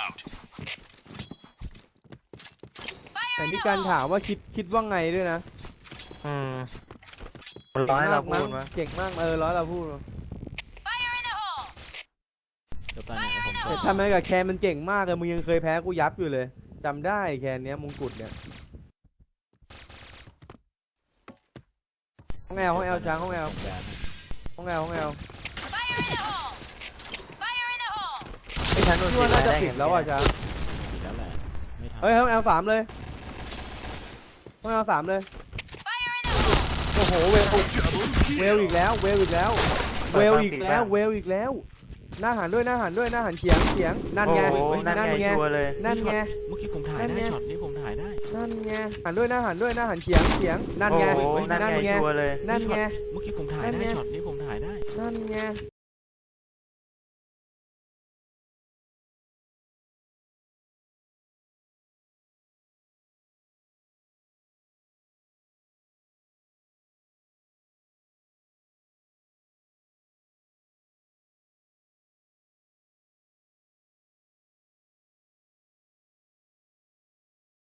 out. แต่พี่การถามว่าคิดคิดว่าไงด้วยนะอืมมันร้อยเราพูดมั้วะงเก่งมากเออร้อยเราพูดมั้งเดี๋ยวก่อนนะเดี๋ยวผมแต่ทำไมกับแคนมันเก่งมากเลยมึงยังเคยแพ้กูยับอยู่เลยจำได้แคนเนี้ยมงกุฎเนี่ยห้องแอลห้องแอลช้างห้องแอลผมยานะห้องแอลห้องแอล ไอ้ฉันโดนพี่ว่าน่าจะปิดแล้วอะช้างผิดแล้วแหละไม่ทันเฮ้ยห้องแอลสามเลยห้องแอลสามเลยโอ้โหเวล Double เวล kill. อีกแล้ว เวลอีกแล้ว เวลอีกแล้วเวลอีกแล้วหน้าหันด้วยหน้าหันด้วยหน้าหันเฉียงเฉียงนั่นไงโอ้โหนั่นนั่นไงไงชัวร์เลย นั่นไง เมื่อกี้ผมถ่ายนั่นได้ไง ช็อตนี้ผมถ่ายได้นั่นไงหันด้วยหน้าหันด้วยหน้าหันเฉียงเฉียงนั่นไงโอ้โหนั่นนั่นไงไงชัวร์เลย นั่นไง เมื่อกี้ผมถ่ายนั่นได้ไง ช็อตนี้ผมถ่ายได้นั่นไง